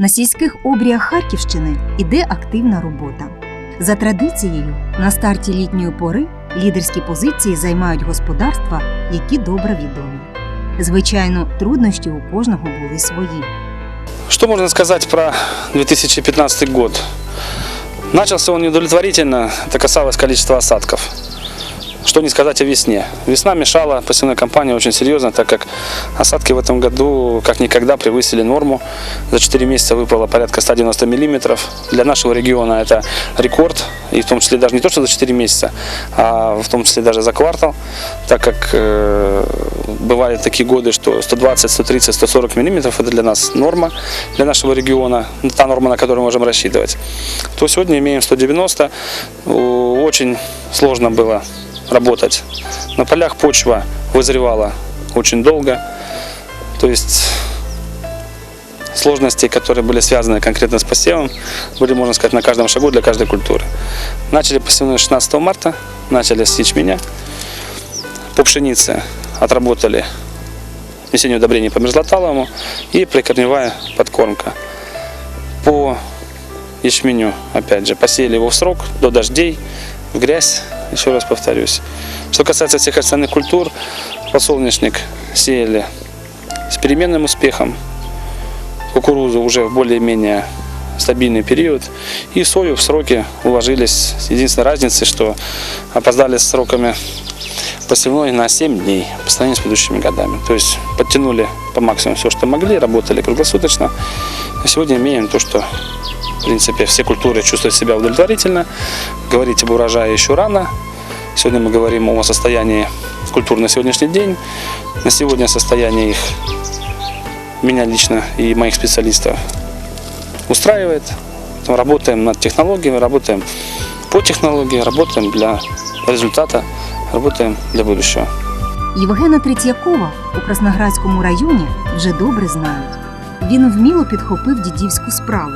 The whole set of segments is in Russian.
На сільських обріях Харківщини іде активна робота. За традицією, на старті літньої пори лідерські позиції займають господарства, які добре відомі. Звичайно, труднощі у кожного були свої. Что можно сказать про 2015 год? Начался он неудовлетворительно, это касалось количества осадков. Что не сказать о весне. Весна мешала посевной кампании очень серьезно, так как осадки в этом году как никогда превысили норму. За 4 месяца выпало порядка 190 миллиметров. Для нашего региона это рекорд, и в том числе даже не то, что за 4 месяца, а в том числе даже за квартал, так как э, бывали такие годы, что 120, 130, 140 миллиметров это для нас норма, для нашего региона, та норма, на которую мы можем рассчитывать. То сегодня имеем 190. У- Очень сложно было работать. На полях почва вызревала очень долго. То есть сложности, которые были связаны конкретно с посевом, были, можно сказать, на каждом шагу для каждой культуры. Начали посевную 16 марта, начали с ячменя. По пшенице отработали внесение удобрений по мерзлоталовому и прикорневая подкормка. По ячменю, опять же, посеяли его в срок, до дождей, в грязь, еще раз повторюсь. Что касается всех остальных культур, подсолнечник сеяли с переменным успехом, кукурузу уже в более-менее стабильный период, и сою в сроки уложились. Единственной разницей, что опоздали с сроками посевной на 7 дней по сравнению с предыдущими годами. То есть подтянули по максимуму все, что могли, работали круглосуточно. А сегодня имеем то, что в принципе все культуры чувствуют себя удовлетворительно Говорить об урожае еще рано. Сегодня мы говорим о состоянии культур на сегодняшний день. На сегодня состояние их меня лично и моих специалистов устраивает. Поэтому Работаем над технологиями, работаем по технологии, работаем для результата, работаем для будущего. Євгена Третьякова у Красноградському районі вже добре знають. Він вміло підхопив дідівську справу.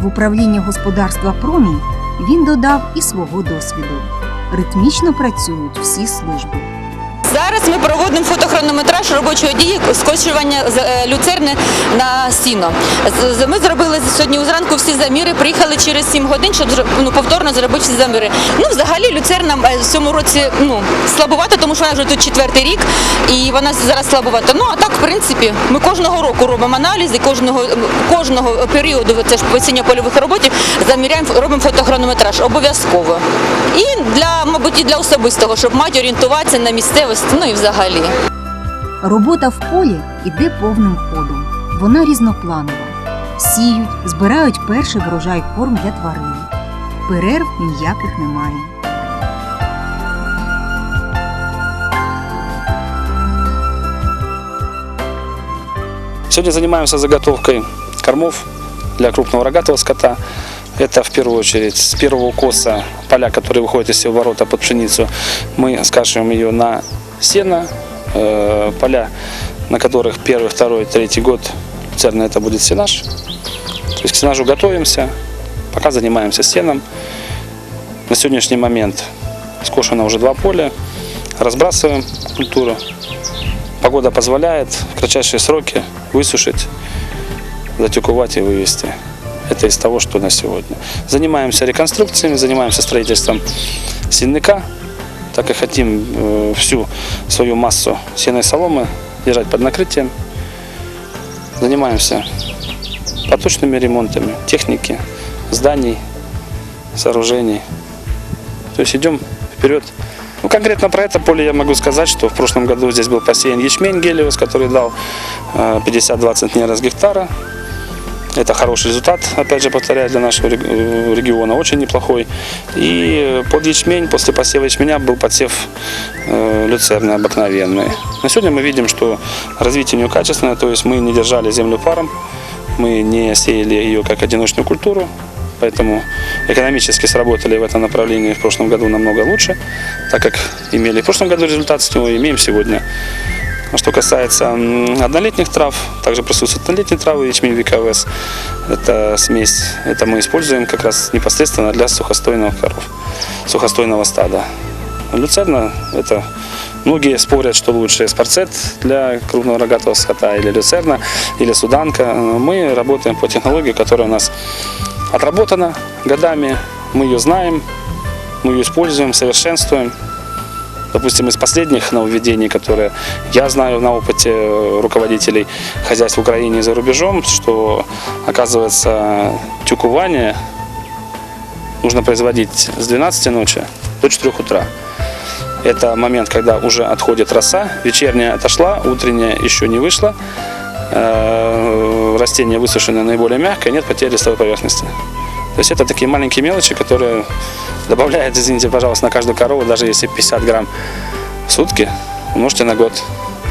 В управлінні господарства Промінь він додав і свого досвіду. Ритмічно працюють всі служби. Зараз ми проводимо фотохронометраж робочої дії скошування з- е, люцерни на сіно. Ми зробили сьогодні зранку всі заміри, приїхали через 7 годин, щоб ну, повторно зробити всі заміри. Ну, взагалі, люцерна е, в цьому році ну, слабувата, тому що вона вже тут четвертий рік і вона зараз слабувата. Ну, а так, в принципі, ми кожного року робимо аналізи, кожного, кожного періоду весінньо-польових роботів заміряємо, робимо фотохронометраж обов'язково. І для, мабуть, і для особистого, щоб мати орієнтуватися на місцевість, ну і взагалі. Робота в полі іде повним ходом. Вона різнопланова. Сіють, збирають перший врожай корм для тварин. Перерв ніяких немає. Сегодня занимаемся заготовкой кормов для крупного рогатого скота. Это в первую очередь с первого укоса поля, которые выходят из ворота под пшеницу, мы скашиваем ее на сено. Э, Поля, на которых первый, второй, третий год церно это будет сенаж. То есть к сенажу готовимся, пока занимаемся сеном. На сегодняшний момент скошено уже два поля, разбрасываем культуру. Погода позволяет в кратчайшие сроки высушить, затюковать и вывести. Это из того, что на сегодня. Занимаемся реконструкциями, занимаемся строительством сенника, так как хотим э, всю свою массу сеной соломы держать под накрытием. Занимаемся поточными ремонтами техники, зданий, сооружений. То есть идем вперед. Ну, конкретно про это поле я могу сказать, что в прошлом году здесь был посеян ячмень гелиос, который дал э, 50-20 центнеров с гектара. Это хороший результат, опять же повторяю, для нашего э, региона, очень неплохой. И под ячмень, после посева ячменя был подсев э, люцерны обыкновенный. На сегодня мы видим, что развитие у нее то есть мы не держали землю паром, мы не сеяли ее как одиночную культуру, поэтому экономически сработали в этом направлении в прошлом году намного лучше, так как имели в прошлом году результат с него, имеем сегодня. Что касается однолетних трав, также присутствуют однолетние травы, ячмень ВКВС. Это смесь, это мы используем как раз непосредственно для сухостойных коров, сухостойного стада. Люцерна – это Многие спорят, что лучше спорцет для крупного рогатого скота или люцерна, или суданка. Мы работаем по технологии, которая у нас отработана годами. Мы ее знаем, мы ее используем, совершенствуем. Допустим, из последних нововведений, которые я знаю на опыте э, руководителей хозяйств в Украине и за рубежом, что, оказывается, тюкование нужно производить с 12 ночи до 4 утра. Это момент, когда уже отходит роса, вечерняя отошла, утренняя еще не вышла, Э, растение высушено наиболее мягкое, нет потери листовой поверхности. То есть это такие маленькие мелочи, которые добавляют, извините, пожалуйста, на каждую корову, даже если 50 грамм в сутки, умножьте на год,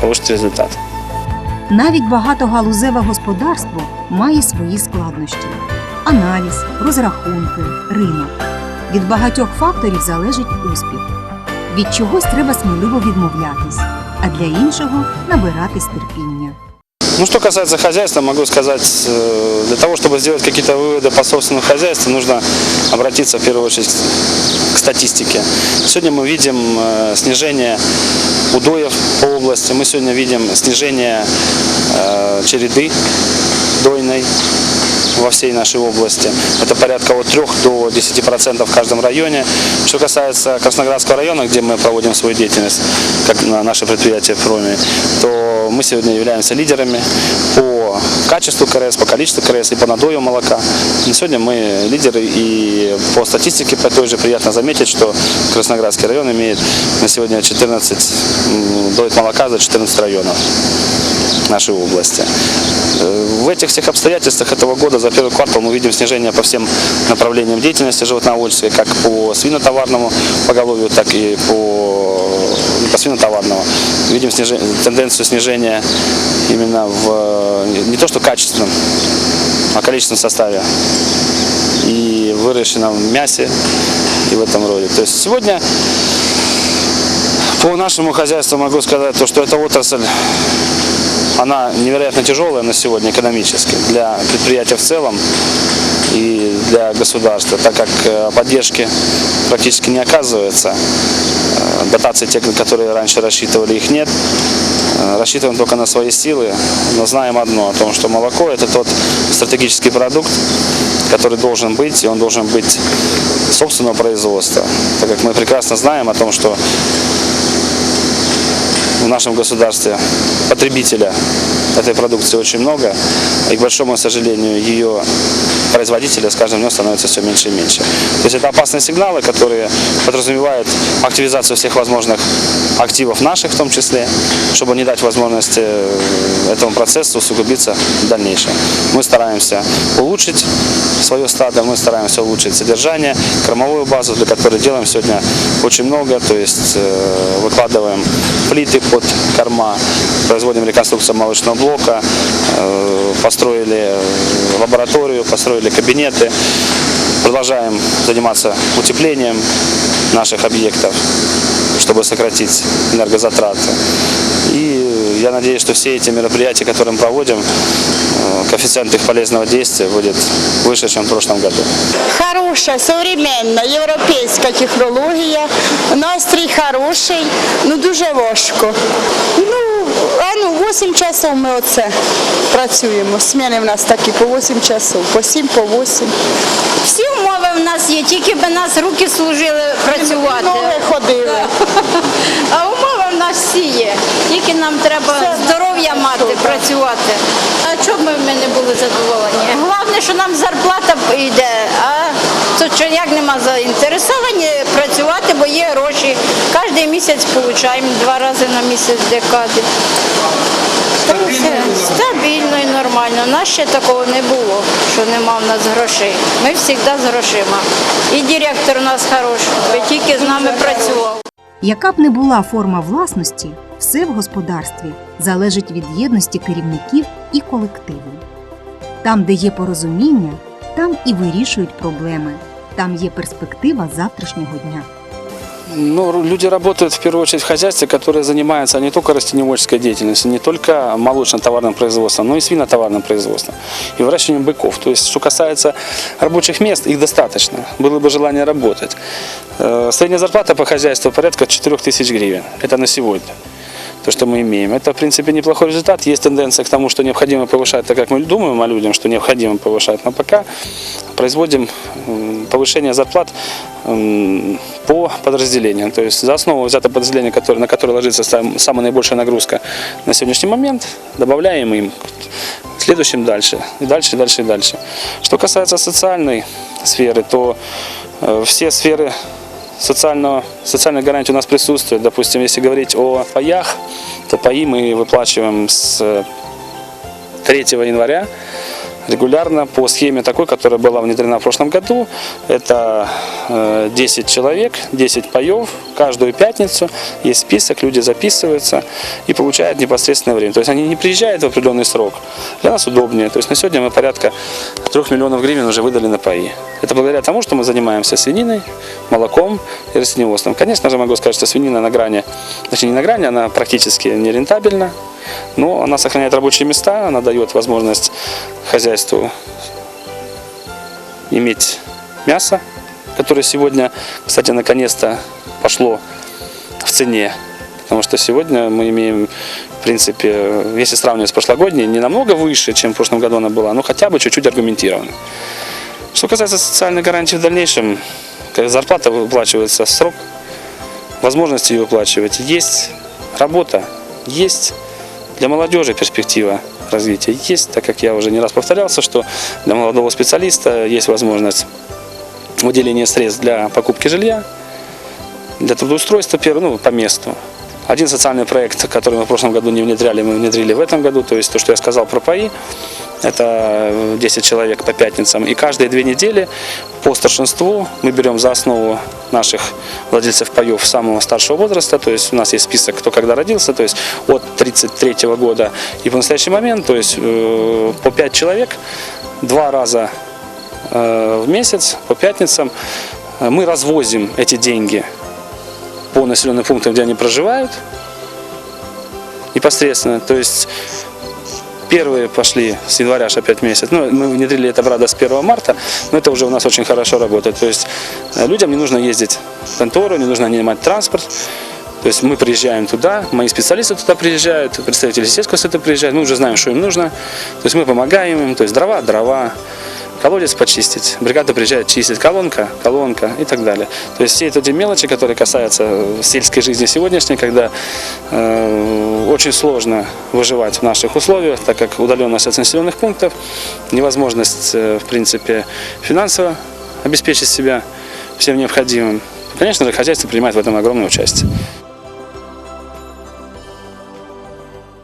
получите результат. Навіть багатогалузеве господарство має свої складнощі: аналіз, розрахунки, ринок. Від багатьох факторів залежить успіх. Від чогось треба сміливо відмовлятись, а для іншого набиратись терпіння. Ну, что касается хозяйства, могу сказать, э, для того, чтобы сделать какие-то выводы по собственному хозяйству, нужно обратиться в первую очередь к статистике. Сегодня мы видим э, снижение удоев по области, мы сегодня видим снижение э, череды дойной во всей нашей области. Это порядка от 3 до 10% в каждом районе. Что касается Красноградского района, где мы проводим свою деятельность, как на наше предприятие в то мы сегодня являемся лидерами по качеству КРС, по количеству КРС и по надою молока. На сегодня мы лидеры и по статистике по той же приятно заметить, что Красноградский район имеет на сегодня 14, м, доит молока за 14 районов нашей области. Э, В этих всех обстоятельствах этого года за первый квартал мы видим снижение по всем направлениям деятельности животноводческой, как по свинотоварному поголовью, так и по, по свинотоварному. Видим снижение, тенденцию снижения именно в не то что качественном, а количественном составе и выращенном мясе и в этом роде. То есть сегодня по нашему хозяйству могу сказать, то, что эта отрасль она невероятно тяжелая на сегодня экономически для предприятия в целом и для государства, так как э, поддержки практически не оказывается. Э, Дотации, те, которые раньше рассчитывали, их нет. Э, Рассчитываем только на свои силы, но знаем одно, о том, что молоко – это тот стратегический продукт, который должен быть, и он должен быть собственного производства, так как мы прекрасно знаем о том, что в нашем государстве потребителя этой продукции очень много, и, к большому сожалению, ее производителя с каждым днем становится все меньше и меньше. То есть это опасные сигналы, которые подразумевают активизацию всех возможных активов наших в том числе, чтобы не дать возможности э, этому процессу усугубиться в дальнейшем. Мы стараемся улучшить свое стадо, мы стараемся улучшить содержание, кормовую базу, для которой делаем сегодня очень много, то есть э, выкладываем плиты под корма, производим реконструкцию молочного блока, э, построили лабораторию, построили кабинеты, продолжаем заниматься утеплением наших объектов, чтобы сократить энергозатраты. И я надеюсь, что все эти мероприятия, которые мы проводим, э, коэффициент их полезного действия будет выше, чем в прошлом году. Хороша, современна, європейська технологія, настрій хороший, ну дуже важко. Ну, а ну, 8 часов ми оце працюємо. Сміни в нас такі по 8 часов, по 7, по 8. Всі умови в нас є, тільки б нас руки служили працювати. Ноги ходили. А умови в нас всі є. Тільки нам треба здоров'я мати, працювати. А чому ми, ми не були задоволені? Головне, що нам зарплата йде, а то що як нема заінтересовані працювати, бо є гроші. Кожен місяць отримуємо два рази на місяць декади. Стабільно і нормально. У нас ще такого не було, що нема в нас грошей. Ми завжди з грошима. І директор у нас хороший, тільки з нами працював. Яка б не була форма власності, все в господарстві залежить від єдності керівників і колективу. Там, де є порозуміння, там і вирішують проблеми, там є перспектива завтрашнього дня. Ну, люди работают в первую очередь в хозяйстве, которое занимается не только растениеводческой деятельностью, не только молочно-товарным производством, но и свинотоварным производством и выращиванием быков. То есть, что касается рабочих мест, их достаточно. Было бы желание работать. Э, Средняя зарплата по хозяйству порядка 4 тысяч гривен. Это на сегодня. То, что мы имеем. Это, в принципе, неплохой результат. Есть тенденция к тому, что необходимо повышать, так как мы думаем о людям, что необходимо повышать. Но пока производим повышение зарплат по подразделениям. То есть за основу взято подразделение, которое, на которое ложится сам- самая наибольшая нагрузка на сегодняшний момент, добавляем им следующим дальше, и дальше, и дальше, и дальше. Что касается социальной сферы, то э, все сферы социального, социальной гарантии у нас присутствует. Допустим, если говорить о паях, то паи мы выплачиваем с 3 января регулярно по схеме такой, которая была внедрена в прошлом году. Это э, 10 человек, 10 паев, каждую пятницу есть список, люди записываются и получают непосредственное время. То есть они не приезжают в определенный срок. Для нас удобнее. То есть на сегодня мы порядка 3 миллионов гривен уже выдали на паи. Это благодаря тому, что мы занимаемся свининой, молоком и растениеводством. Конечно же, могу сказать, что свинина на грани, точнее не на грани, она практически нерентабельна, но она сохраняет рабочие места, она дает возможность хозяйству иметь мясо, которое сегодня, кстати, наконец-то пошло в цене. Потому что сегодня мы имеем, в принципе, если сравнивать с прошлогодней, не намного выше, чем в прошлом году она была, но хотя бы чуть-чуть аргументированно. Что касается социальной гарантии в дальнейшем, зарплата выплачивается в срок, возможности ее выплачивать есть, работа есть, для молодежи перспектива развития есть, так как я уже не раз повторялся, что для молодого специалиста есть возможность выделения средств для покупки жилья, для трудоустройства ну, по месту. Один социальный проект, который мы в прошлом году не внедряли, мы внедрили в этом году. То есть то, что я сказал про ПАИ, это 10 человек по пятницам. И каждые две недели по старшинству мы берем за основу наших владельцев паев самого старшего возраста. То есть у нас есть список, кто когда родился, то есть от 33 года и по настоящий момент. То есть э, по 5 человек два раза э, в месяц по пятницам э, мы развозим эти деньги по населенным пунктам, где они проживают, непосредственно. То есть первые пошли с января аж опять месяц. Ну, мы внедрили это, правда, с 1 марта, но это уже у нас очень хорошо работает. То есть э, людям не нужно ездить в контору, не нужно нанимать транспорт. То есть мы приезжаем туда, мои специалисты туда приезжают, представители сельского совета приезжают, мы уже знаем, что им нужно. То есть мы помогаем им, то есть дрова, дрова, колодец почистить, бригада приезжает чистить, колонка, колонка и так далее. То есть все эти мелочи, которые касаются э, сельской жизни сегодняшней, когда э, очень сложно выживать в наших условиях, так как удаленность от населенных пунктов, невозможность, э, в принципе, финансово обеспечить себя всем необходимым. Конечно же, хозяйство принимает в этом огромное участие.